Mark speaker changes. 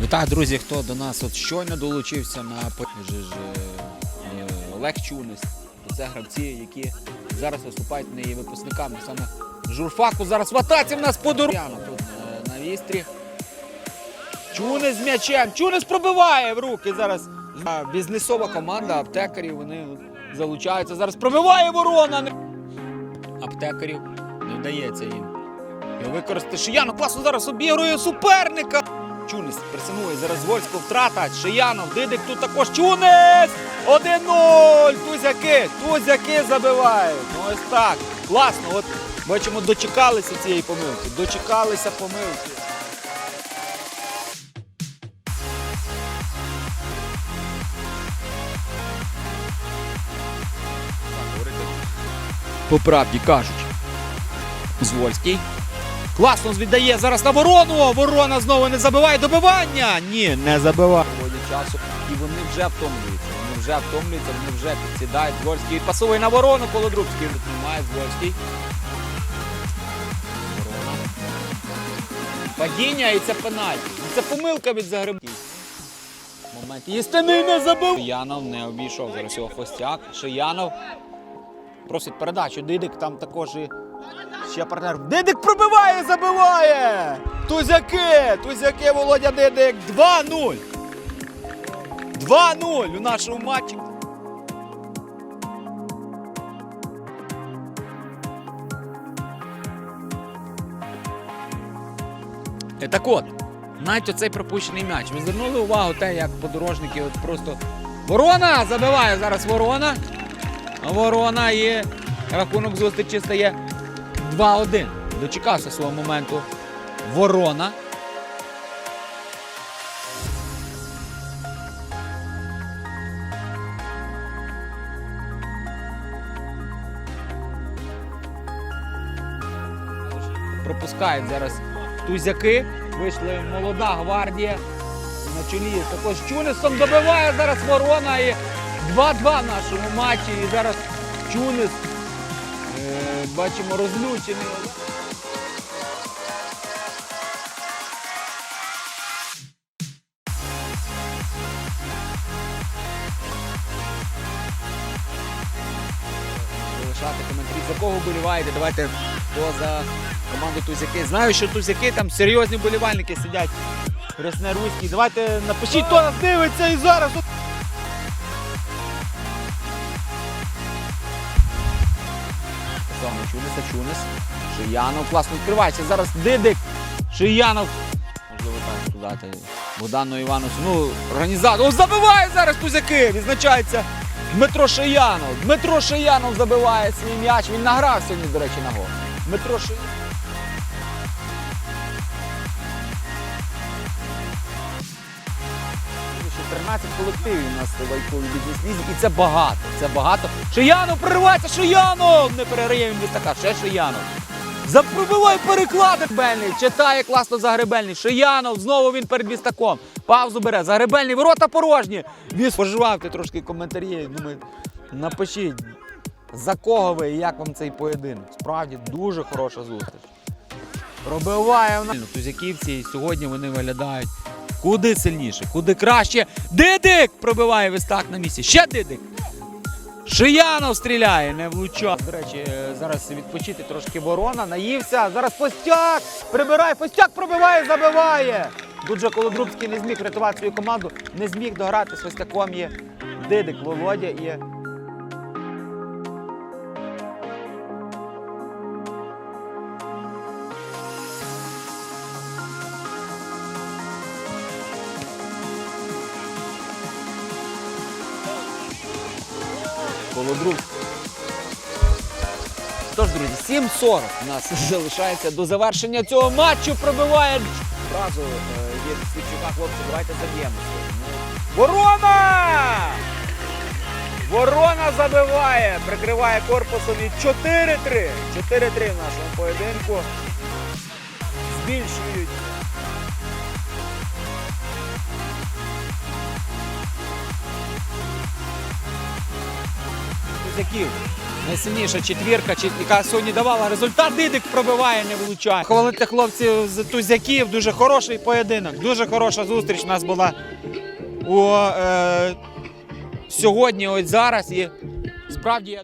Speaker 1: Вітаю, друзі, хто до нас от щойно долучився на же ж, е, Олег Чунис. Це гравці, які зараз виступають не є випускниками. Саме журфаку зараз в атаці в нас по дорогу. Тут е, на вістрі. Чунис з м'ячем. Чунис пробиває в руки зараз. Бізнесова команда аптекарів. Вони залучаються. Зараз пробиває ворона. Аптекарів не вдається їм. І використати Шиянов. Класно зараз обігрує суперника. Чунис пресингує зараз Вольську втрата. Шиянов, Дидик тут також Чунис! 1-0! Тузяки! Тузяки забивають. Ну ось так. Класно. От бачимо, дочекалися цієї помилки. Дочекалися помилки. По правді кажучи. Звольський. Класно віддає зараз на ворону. Ворона знову не забиває добивання. Ні, не забиває. Часу. І вони вже втомлюються. Вони вже втомлюються, вони вже підсідають. Звольський пасує на ворону. Колодрубський Звольський. Ворона. Падіння і це пенальті. Це помилка від Загребків. Момент. Істини не забив. Шиянов не обійшов зараз його хвостяк. Шиянов просить передачу. Дидик там також і ще партнер. Дидик пробиває, забиває! Тузяки! Тузяки Володя Дидик 2-0. 2-0 у нашому матчі. Е, Так от, навіть оцей пропущений м'яч. Ви звернули увагу те, як подорожники от просто. Ворона! Забиває зараз ворона. Ворона і рахунок зустрічі стає 2-1. Дочекався свого моменту. Ворона. Пропускають зараз тузяки. Вийшли молода гвардія. На чолі також Чунисом добиває зараз ворона і 2-2 в нашому матчі. І зараз Чунис бачимо розлючений. Залишати коментарі, за кого вболіваєте. Давайте хто за команду Тузяки. Знаю, що Тузяки там серйозні вболівальники сидять. Ресне Руський. Давайте напишіть, хто нас дивиться і зараз. Саме Чунис, а Чунис. Шиянов класно відкривається. Зараз Дидик. Шиянов. Можливо, там туди. Богдану Івановичу. Ну, організатор. О, забиває зараз Тузяки. Відзначається Дмитро Шиянов. Дмитро Шиянов забиває свій м'яч. Він награв сьогодні, до речі, на гол. Дмитро Шиянов. Що 13 колективів у нас в вайковій бізнес-лізі, і це багато. Це багато. Шиянов проривається, Шиянов! Не перериє він вістака, ще Шиянов. Запробиває переклади Загребельний, читає класно Загребельний. Шиянов, знову він перед вістаком. Паузу бере. Загребельний, ворота порожні. Він поживавте трошки коментарі. Думаю, напишіть, за кого ви і як вам цей поєдинок. Справді дуже хороша зустріч. Пробиває в нас. Тузяківці і сьогодні вони виглядають куди сильніше, куди краще. Дидик пробиває вистак на місці. Ще Дидик. Шиянов стріляє, не влучав. До речі, е, зараз відпочити трошки ворона, наївся. Зараз Постяк прибирає, Постяк пробиває, забиває. Же Колодрубський не зміг рятувати свою команду, не зміг дограти таком є Дидик, Володя і. Колодруб. Тож, друзі, 7.40 у нас залишається до завершення цього матчу. Пробиває. Одразу е, є Свідчука, хлопці, давайте заб'ємо. Ворона! Ворона забиває, прикриває корпусом і 4-3. 4-3 в нашому поєдинку. Збільшують. Козаків. Найсильніша четвірка, яка сьогодні давала результат. Дидик пробиває, не влучає. Хвалити хлопців з Тузяків. Дуже хороший поєдинок. Дуже хороша зустріч у нас була у, е, сьогодні, ось зараз. І справді я.